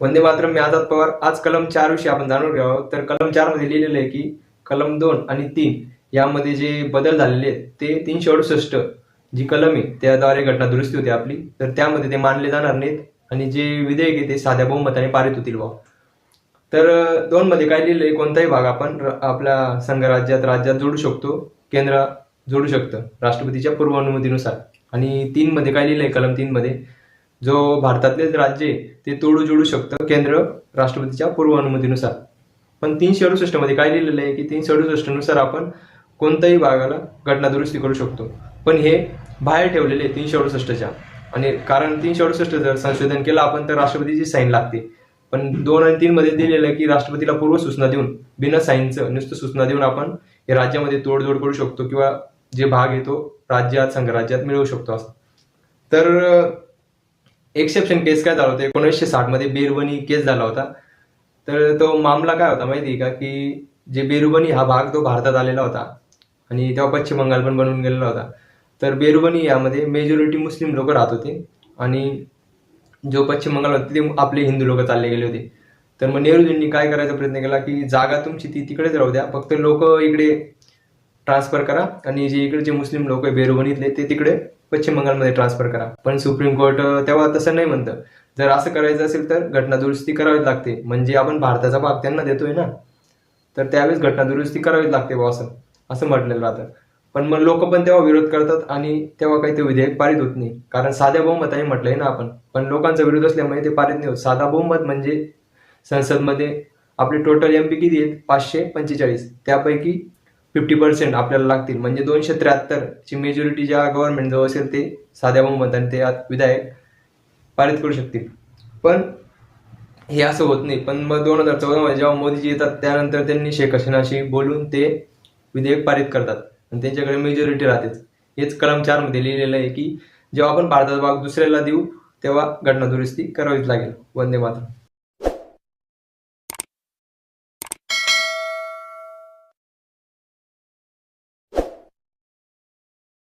वंदे मातरम मी आझाद पवार. आज कलम चार विषयी आपण जाणून घेऊ आहोत. तर कलम चारमध्ये लिहिलेलं आहे की कलम दोन आणि तीन यामध्ये जे बदल झालेले आहेत ते तीनशे अडुसष्ट जी कलम आहे त्याद्वारे घटना दुरुस्ती होती आपली. तर त्यामध्ये ते मानले जाणार नाहीत आणि जे विधेयक आहे ते साध्या बहुमताने पारित होतील बा तर दोन मध्ये काय लिहिलंय? कोणताही भाग आपण र- आपल्या संघराज्यात राज्यात जोडू शकतो. केंद्र जोडू शकतं. राष्ट्रपतीच्या पूर्व अनुमतीनुसार आणि तीन मध्ये काय लिहिलंय? कलम तीन मध्ये जो भारतातलेच राज्य आहे ते तोडू जोडू शकतं केंद्र राष्ट्रपतीच्या पूर्वानुमतीनुसार. पण तीनशे अडुसष्टमध्ये काय लिहिलेलं आहे की तीनशे अडुसष्टनुसार आपण कोणत्याही भागाला घटना दुरुस्ती करू शकतो. पण हे बाहेर ठेवलेले आहे तीनशे अडुसष्टच्या आणि कारण तीनशे अडुसष्ट जर संशोधन केलं आपण तर राष्ट्रपतीची साईन लागते. पण दोन आणि तीन मध्ये दिलेलं आहे की राष्ट्रपतीला पूर्व सूचना देऊन बिना साईनचं नुसतं सूचना देऊन आपण हे राज्यामध्ये तोडजोड करू शकतो किंवा जे भाग येतो राज्यात संघराज्यात मिळवू शकतो असं. तर एक्सेप्शन केस काय झाला होता? एकोणीसशे साठमध्ये बेरबनी केस झाला होता. तर तो मामला काय होता माहिती आहे का? की जे बेरुबनी हा भाग तो भारतात आलेला होता. आणि तेव्हा पश्चिम बंगाल पण बनवून गेलेला होता. तर बेरुबनी यामध्ये मेजॉरिटी मुस्लिम लोक राहत होते. आणि जो पश्चिम बंगाल होते ते आपले हिंदू लोक चालले गेले होते. तर मग नेहरूजींनी काय करायचा प्रयत्न केला की जागा तुमची ती तिकडेच राहू द्या. फक्त लोक इकडे ट्रान्सफर करा. आणि जे इकडचे मुस्लिम लोक आहे बेरुबनीतले ते तिकडे पश्चिम बंगालमध्ये ट्रान्सफर करा. पण सुप्रीम कोर्ट तेव्हा तसं नाही म्हणतं. जर असं करायचं असेल तर घटना दुरुस्ती करावीच लागते. म्हणजे आपण भारताचा भाग त्यांना देतोय ना. तर त्यावेळेस घटना दुरुस्ती करावीच लागते बा असं. असं म्हटलेलं राहतं. पण मग लोक पण तेव्हा विरोध करतात आणि तेव्हा काही ते विधेयक पारित होत नाही. कारण साध्या बहुमताने म्हटलंय ना आपण. पण लोकांचा विरोध असल्यामुळे ते पारित नाही होत. साधा बहुमत म्हणजे संसदमध्ये आपले टोटल एम पी किती आहेत? पाचशे पंचेचाळीस. त्यापैकी फिफ्टी पर्सेंट आपल्याला लागतील. म्हणजे दोनशे त्र्याहत्तरची मेजॉरिटी ज्या गव्हर्नमेंट जवळ असेल ते साध्या बहुमत आणि ते विधायक पारित करू शकतील. पण हे असं होत नाही. पण मग दोन हजार चौदामध्ये जेव्हा मोदीजी येतात त्यानंतर त्यांनी शेख हसीनाशी बोलून ते विधेयक पारित करतात. आणि त्यांच्याकडे मेजॉरिटी राहतेच. हेच कलम चारमध्ये लिहिलेलं आहे की जेव्हा आपण भारताचा भाग दुसऱ्याला देऊ तेव्हा घटना दुरुस्ती करावीच लागेल. वंदे मातरम.